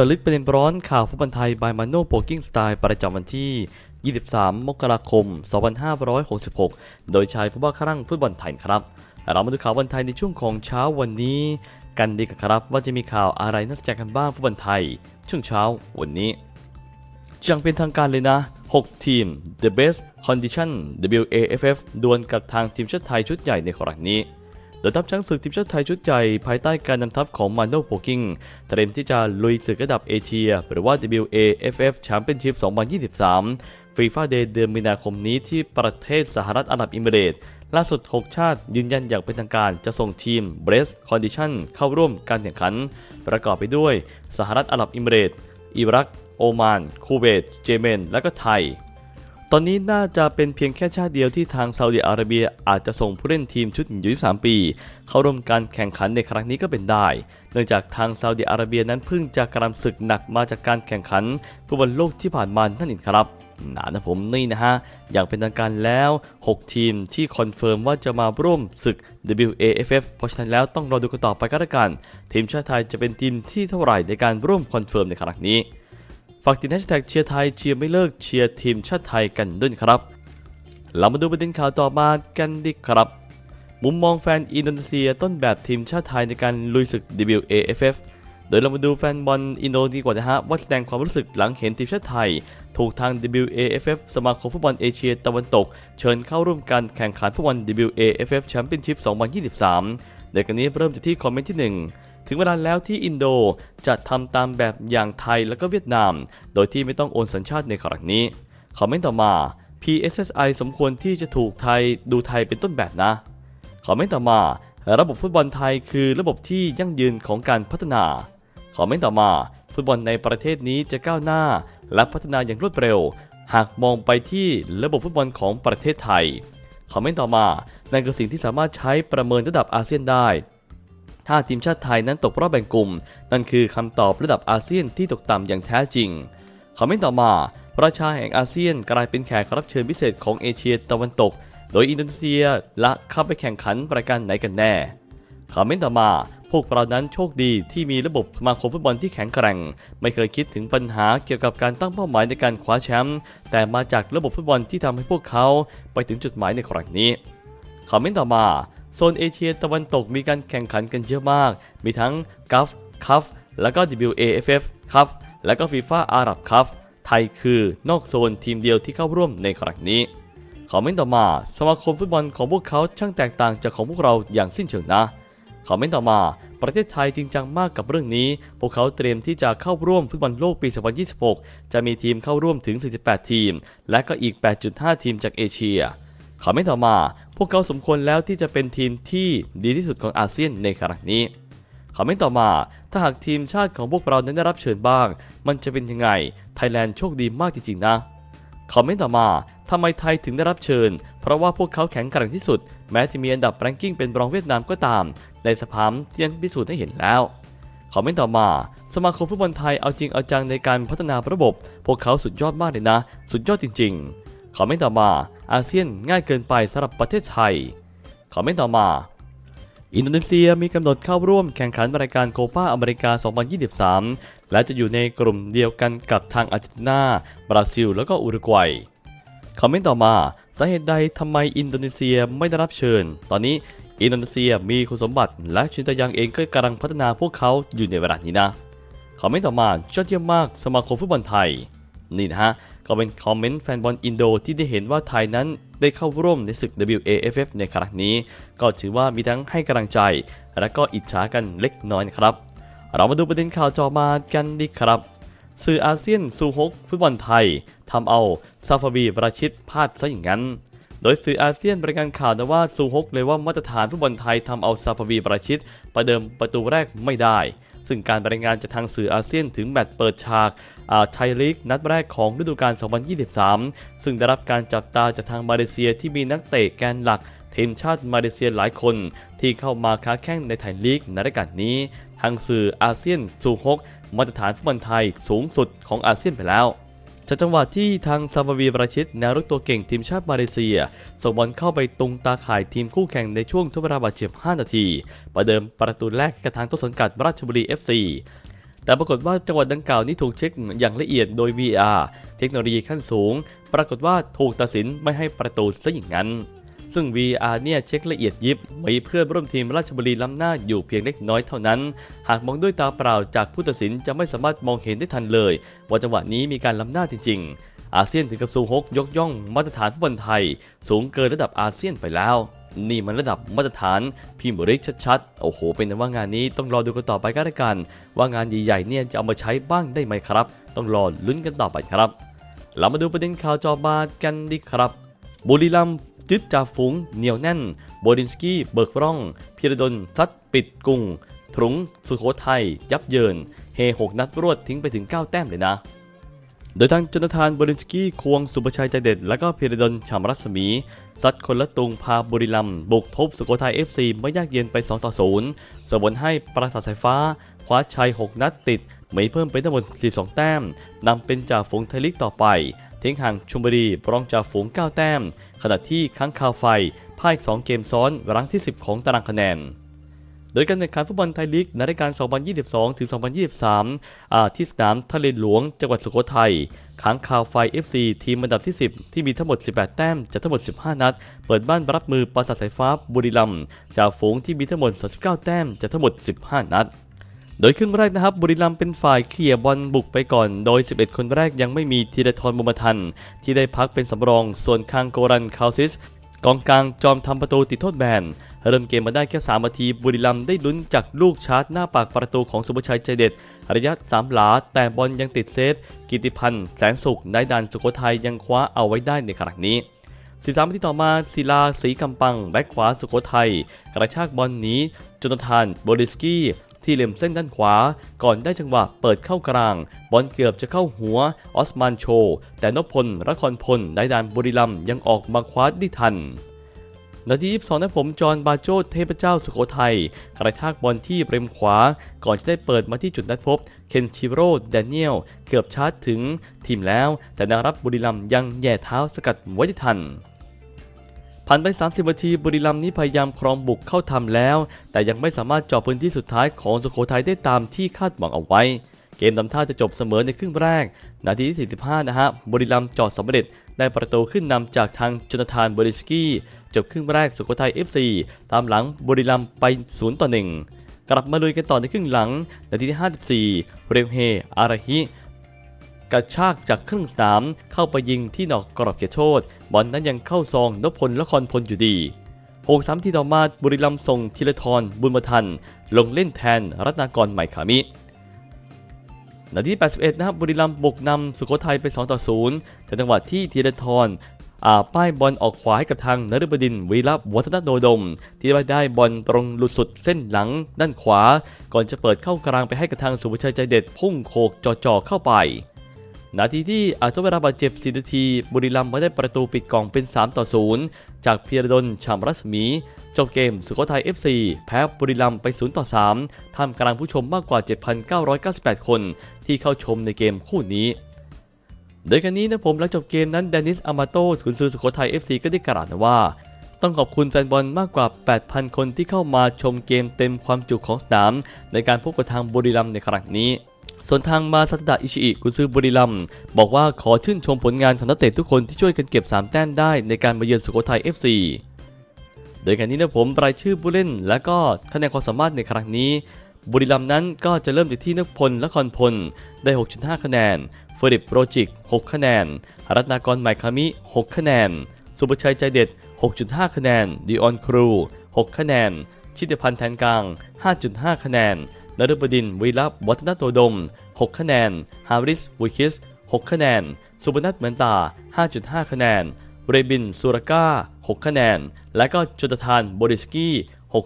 จาะลึกประเด็นร้อนข่าวฟุตบอลไทย by Mano p o k i n g Style ประจำวันที่ 23 มกราคม 2566 โดยชายผู้บ้าคลั่งฟุตบอลไทยครับ เรามาดูข่าวบอลไทยในช่วงของเช้าวันนี้ กันดีกันครับว่าจะมีข่าวอะไรน่าสนใจกันบ้างฟุตบอลไทย ช่วงเช้าวันนี้จังเป็นทางการเลยนะ 6 ทีม The Best Condition WAFF ดวลกับทางทีมชาติไทยชุดใหญ่ในครั้งนี้ โดยทัพช้างศึกทีมชาติไทยชุดใหญ่ภายใต้การนำทัพของมาโนโพกิงเตรียมที่จะลุยศึกระดับเอเชีย หรือว่า WAFF Championship 2023ฟีฟ่าเดย์เดือนมีนาคมนี้ที่ประเทศสหรัฐอาหรับอิมิเรตล่าสุด 6 ชาติยืนยันอย่างเป็นทางการจะส่งทีม Brest Condition เข้าร่วมการแข่งขัน ประกอบไปด้วยสหรัฐอาหรับอิมิเรตอิรัก โอมาน คูเวตเยเมน และก็ไทย ตอนนี้น่าจะเป็นเพียงแค่ชาติเดียวที่ทางซาอุดิอาระเบียอาจจะส่งผู้เล่นทีมชุดอายุ23 ปี เข้าร่วมการแข่งขันในครั้งนี้ก็เป็นได้ เนื่องจากทางซาอุดิอาระเบียนั้นเพิ่งจะกระทำศึกหนักมาจากการแข่งขันฟุตบอลโลกที่ผ่านมานั่นเองครับหนานะผมนี่นะฮะ อย่างเป็นทางการแล้ว 6 ทีมที่คอนเฟิร์มว่าจะมาร่วมศึก WAFF เพราะฉะนั้นแล้วต้องรอดูกันต่อไปก็แล้วกัน ทีมชาติไทยจะเป็นทีมที่เท่าไหร่ในการร่วมคอนเฟิร์มในครั้งนี้ากติดแฮชแท็กเชียร์ไทยเชียร์ไม่เลิกเชียร์ทีมชาติไทยกันด้วยครับ เรามาดูประเด็นข่าวต่อมากันดีครับ มุมมองแฟนอินโดนีเซียต้นแบบทีมชาติไทยในการลุยศึก WAFF โดยเรามาดูแฟนบอลอินโดดีกว่านะฮะว่าแสดงความรู้สึกหลังเห็นทีมชาติไทย ถูกทาง WAFF สมาคมฟุตบอลเอเชียตะวันตก เชิญเข้าร่วมการแข่งขันฟุตบอล WAFF Championship 2023 ในกันนี้เริ่มจากที่คอมเมนต์ที่ 1 ถึงเวลาแล้วที่อินโดจะทำตามแบบอย่างไทยและก็เวียดนาม โดยที่ไม่ต้องโอนสัญชาติในครั้งนี้คอมเมนต์ต่อมา PSSI สมควรที่จะถูกไทยดูไทยเป็นต้นแบบนะคอมเมนต์ต่อมา ระบบฟุตบอลไทยคือระบบที่ยั่งยืนของการพัฒนาคอมเมนต์ต่อมา ฟุตบอลในประเทศนี้จะก้าวหน้า และพัฒนาอย่างรวดเร็ว หากมองไปที่ระบบฟุตบอลของประเทศไทยคอมเมนต์ต่อมานั่นคือสิ่งที่สามารถใช้ประเมินระดับอาเซียนได้ ถ้าทีมชาติไทยนั้นตกรอบแบ่งกลุ่ม นั่นคือคำตอบระดับอาเซียนที่ตกต่ำอย่างแท้จริงคอมเมนต์ต่อมาประชาแห่งอาเซียนกลายเป็นแขกรับเชิญพิเศษของเอเชียตะวันตก โดยอินโดนีเซียละเข้าไปแข่งขันรายการไหนกันแน่คอมเมนต์ต่อมา พวกเรานั้นโชคดีที่มีระบบสมาคมฟุตบอลที่แข็งแกร่ง ไม่เคยคิดถึงปัญหาเกี่ยวกับการตั้งเป้าหมายในการคว้าแชมป์แต่มาจากระบบฟุตบอลที่ทำให้พวกเขาไปถึงจุดหมายในครั้งนี้คอมเมนต์ต่อมา โซนเอเชียตะวันตกมีการแข่งขันกันเยอะมาก มีทั้งกัฟคัฟแล้วก็ WAFF คัฟแล้วก็ฟีฟ่าอาหรับคัฟไทยคือนอกโซนทีมเดียวที่เข้าร่วมในครั้งนี้คอมเมนต์ต่อมา สมาคมฟุตบอลของพวกเขาช่างแตกต่างจากของพวกเราอย่างสิ้นเชิงนะคอมเมนต์ต่อมาประเทศไทยจริงจังมากกับเรื่องนี้ พวกเขาเตรียมที่จะเข้าร่วมฟุตบอลโลกปี 2026 จะมีทีมเข้าร่วมถึง 48 ทีม และก็อีก 8.5 ทีมจากเอเชียคอมเมนต์ต่อมา พวกเขาสมควรแล้วที่จะเป็นทีมที่ดีที่สุดของอาเซียนในครั้งนี้คอมเมนต์ต่อมา ถ้าหากทีมชาติของพวกเรานั้นได้รับเชิญบ้าง มันจะเป็นยังไง ไทยแลนด์โชคดีมากจริงๆนะ คอมเมนต์ต่อมา ทำไมไทยถึงได้รับเชิญ เพราะว่าพวกเขาแข็งแกร่งที่สุด แม้จะมีอันดับแรงกิ้งเป็นรองเวียดนามก็ตาม ในสภามที่ยังพิสูจน์ให้เห็นแล้ว คอมเมนต์ต่อมา สมาคมฟุตบอลไทยเอาจริงเอาจังในการพัฒนาระบบ พวกเขาสุดยอดมากเลยนะ สุดยอดจริง ๆ คอมเมนต์ต่อมาอาเซียนง่ายเกินไปสำหรับประเทศไทยคอมเมนต์ต่อมา อินโดนีเซียมีกำหนดเข้าร่วมแข่งขันรายการโคปาอเมริกา 2023 และจะอยู่ในกลุ่มเดียวกันกับทางอาร์เจนตินา บราซิล แล้วก็อุรุกวัยคอมเมนต์ต่อมาสาเหตุใดทำไมอินโดนีเซียไม่ได้รับเชิญ ตอนนี้อินโดนีเซียมีคุณสมบัติ และชินตยังเองก็กำลังพัฒนาพวกเขาอยู่ในเวลานี้นะคอมเมนต์ต่อมายอดเยี่ยมมากสมาคมฟุตบอลไทย นี่นะฮะก็เป็นคอมเมนต์แฟนบอลอินโดที่ได้เห็นว่าไทยนั้นได้เข้าร่วมในศึก WAFF ในครั้งนี้ ก็ถือว่ามีทั้งให้กำลังใจ และก็อิจฉากันเล็กน้อยครับ เรามาดูประเด็นข่าวจอมากันดีครับ สื่ออาเซียนซูฮกฟุตบอลไทยทำเอาซาฟาบีประชิดพลาดซะอย่างนั้น โดยสื่ออาเซียนรายงานข่าวนะว่าซูฮกเลยว่ามาตรฐานฟุตบอลไทยทำเอาซาฟาบีประชิดประเดิมประตูแรกไม่ได้ ซึ่งการรายงานจากทางสื่ออาเซียนถึงแมตช์เปิดฉากอาไทยลีกนัดแรกของฤดูกาล 2023 ซึ่งได้รับการจับตาจากทางมาเลเซียที่มีนักเตะแกนหลักทีมชาติมาเลเซียหลายคน ที่เข้ามาค้าแข่งในไทยลีกในรายการนี้ ทางสื่ออาเซียนซูฮกมาตรฐานฟุตบอลไทยสูงสุดของอาเซียนไปแล้ว จากจังหวะที่ทางซาบวีประชิตแนวรุกตัวเก่งทีมชาติมาเลเซียส่งบอลเข้าไปตรงตาข่ายทีมคู่แข่งในช่วงทดเวลาบาดเจ็บ 5 นาที ประเดิมประตูแรกกับทางต้นสังกัดราชบุรี FC แต่ปรากฏว่าจังหวะดังกล่าวนี้ถูกเช็คอย่างละเอียดโดย VR เทคโนโลยีขั้นสูง ปรากฏว่าถูกตัดสินไม่ให้ประตูซะอย่างนั้น ซึ่ง VR เนี่ยเช็คละเอียดยิบมีเพื่อนร่วมทีมราชบุรีล้ำหน้าอยู่เพียงเล็กน้อยเท่านั้น หากมองด้วยตาเปล่าจากผู้ตัดสินจะไม่สามารถมองเห็นได้ทันเลย ว่าจังหวะนี้มีการล้ำหน้าจริง ๆ อาเซียนถึงกับซูฮกยกย่องมาตรฐานฟุตบอลไทย สูงเกินระดับอาเซียนไปแล้วนี่มันระดับมาตรฐานพรีเมียร์ลีกชัดๆ โอ้โห เป็นแต่ว่างานนี้ต้องรอดูกันต่อไปก็แล้วกัน ว่างานใหญ่ๆเนี่ยจะเอามาใช้บ้างได้ไหมครับ ต้องรอลุ้นกันต่อไปครับ เรามาดูประเด็นข่าวจอบาดกันดีครับ บุรีรัมย์ จึดจ่าฝูงเหนียวแน่น โบดินสกี้เบิกร่อง พิรดลซัดปิดกุงทรุงสุโขทัยยับเยิน เฮหกนัดรวดทิ้งไปถึง 9 แต้มเลยนะ โดยทางจนทานบรินสกี้ควงสุภชัยใจเด็ด และก็พิรดลฉามรัศมีซัดคนละตุงพาบุรีรัมบุกทบสุโขทัย FC ไม่ยากเย็นไป 2 ต่อ 0ส่งผลให้ปราสาทสายฟ้า คว้าชัย 6 นัดติด ไมีเพิ่มเป็นทั้งหมด 12 แต้มนำเป็นจ่าฝูงไทยลีกต่อไป ทิ้งห่างชลบุรีรองจ่าฝูง 9 แต้ม ขณะที่ค้างคาวไฟพ่าย2เกมซ้อนรั้งที่ 10 ของตารางคะแนน โดยการแข่งขันฟุตบอลไทยลีกในรายการ 2022 ถึง 2023 อาที่สนามทะเลหลวง จังหวัดสุโขทัยค้างคาวไฟ FC ทีมอันดับที่ 10 ที่มีทั้งหมด 18 แต้มจากทั้งหมด 15 นัด เปิดบ้านรับมือปราสาทสายฟ้าบุรีรัมย์จากฝูงที่มีทั้งหมด 39 แต้มจากทั้งหมด 15 นัด โดยครึ่งแรกนะครับบุรีรัมย์เป็นฝ่ายเขี่ยบอลบุกไปก่อน โดย 11 คนแรกยังไม่มีธีรทรบุญมาทัน ที่ได้พักเป็นสำรอง ส่วนคางโกรันคาวซิสกองกลางจอมทำประตูติดโทษแบน เริ่มเกมมาได้แค่3นาที บุรีรัมย์ได้ลุ้นจากลูกชาร์จหน้าปากประตูของสุภชัยใจเด็ด ระยะ 3 หลา แต่บอลยังติดเซฟกิติพันธ์แสนสุขได้ดันสุโขทัยยังคว้าเอาไว้ได้ในครั้งนี้13นาทีต่อมาศิลาสีกำปัง แบ็คขวาสุโขทัยกระชากบอลหนีจนทานโบริสกี้ ที่เหลี่ยมเส้นด้านขวา ก่อนได้จังหวะเปิดเข้ากลาง บอลเกือบจะเข้าหัวออสมานโช แต่นพพลรครพลได้ดานบุรีรัมยังออกมาคว้าได้ทันนาที22นะผมจอห์นบาโจเทพเจ้าสุโขทัยกระชากบอลที่เริมขวา ก่อนจะได้เปิดมาที่จุดนัดพบ เคนชิโร่แดเนียล เกือบชาร์จถึงทีมแล้ว แต่นารับบุรีรัมย์ยังแย่เท้าสกัดไว้ได้ทัน ผ่านไป 30นาทีบุรีรัมย์นี้พยายามครองบุกเข้าทำแล้ว แต่ยังไม่สามารถเจาะพื้นที่สุดท้ายของสุโขทัยได้ตามที่คาดหวังเอาไว้ เกมทำท่าจะจบเสมอในครึ่งแรก นาทีที่ 45 นะฮะบุรีรัมย์จาะสำเร็จได้ประตูขึ้นนำจากทางจนทานบริสกี้ จบครึ่งแรกสุโขทัย FC ตามหลังบุรีรัมย์ไป 0 ต่อ 1 กลับมาลุยกันต่อในครึ่งหลัง นาทีที่ 54 เรมเฮอาราฮิ กระชากจากครึ่งสนาม เข้าไปยิงที่นอกกรอบเขตโทษ บอลนั้นยังเข้าซองนพลและครพลอยู่ดี6 3ที่ต่อมาบุรีรัมย์ส่งธีรทรบุญมาทัน ลงเล่นแทนรัตนากรใหม่ขามินาที 81 นะครับบุรีรัมย์บุกนำสุโขทัยไป 2 ต่อ 0 แต่จังหวะที่ธีรทรป้ายบอลออกขวาให้กับทางนฤบดินทร์วีรวัฒนโดดม ที่ได้ได้บอลตรงหลุดสุดเส้นหลังด้านขวา ก่อนจะเปิดเข้ากลางไปให้กับทางสุภชัยใจเด็ดพุ่งโขกจ่อๆเข้าไป นาทีที่อาจจะเวลาบาดเจ็บ4นาที บุรีรัมย์มาได้ประตูปิดกล่องเป็น 3 ต่อ 0 จากเพียรดลชามรัศมี จบเกมสุโขทัย FC แพ้บุรีรัมย์ไป 0 ต่อ 3 ท่ามกลางผู้ชมมากกว่า 7,998 คนที่เข้าชมในเกมคู่นี้โดยกันนี้นะผมหลังจบเกมนั้นเดนิสอามาโต้ขุนซือสุโขทัย FC ก็ได้กล่าวนะว่า ต้องขอบคุณแฟนบอลมากกว่า 8,000 คนที่เข้ามาชมเกมเต็มความจุของสนาม ในการพบกับทางบุรีรัมย์ในครั้งนี้ ส่วนทางมาซัตดะอิชิอิกุซือบุรีรัมบอกว่าขอชื่นชมผลงานของนักเตะทุกคนที่ช่วยกันเก็บ 3 แต้มได้ในการมาเยือนสุโขทัย FC โดยการนี้นะผมรายชื่อผู้เล่น และก็คะแนนความสามารถในครั้งนี้ บุรีรัมนั้นก็จะเริ่มจากที่นักพลและคอนพลได้ 6.5 คะแนนเฟริปโรจิก 6 คะแนน รัตนากรใหม่คามิ 6 คะแนน สุภชัยใจเด็ด 6.5 คะแนนดิออนครู 6 คะแนน ชิติพันธ์แทนกลาง 5.5 คะแนน นฤบดินวีรับวัฒนโตดม 6 คะแนน ฮาริสวิคิส 6 คะแนน สุบนัทเหมือนตา 5.5 คะแนน เรบินซูราก้า 6 คะแนน และก็จตทานโบริสกี้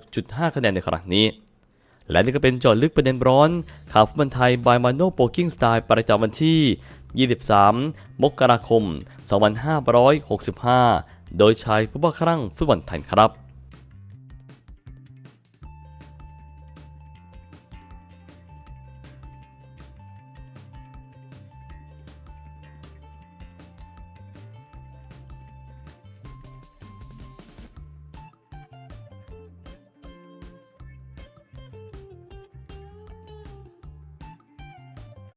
6.5 คะแนนในครั้งนี้ และนี่ก็เป็นจอดลึกประเด็นร้อนข่าวฟุตบอลไทยบายมาโนโปกิ้งสไตล์ประจำวันที่ 23 มกราคม 2565 โดยชายผู้บ้าครั่งฟุตบอลไทยครับ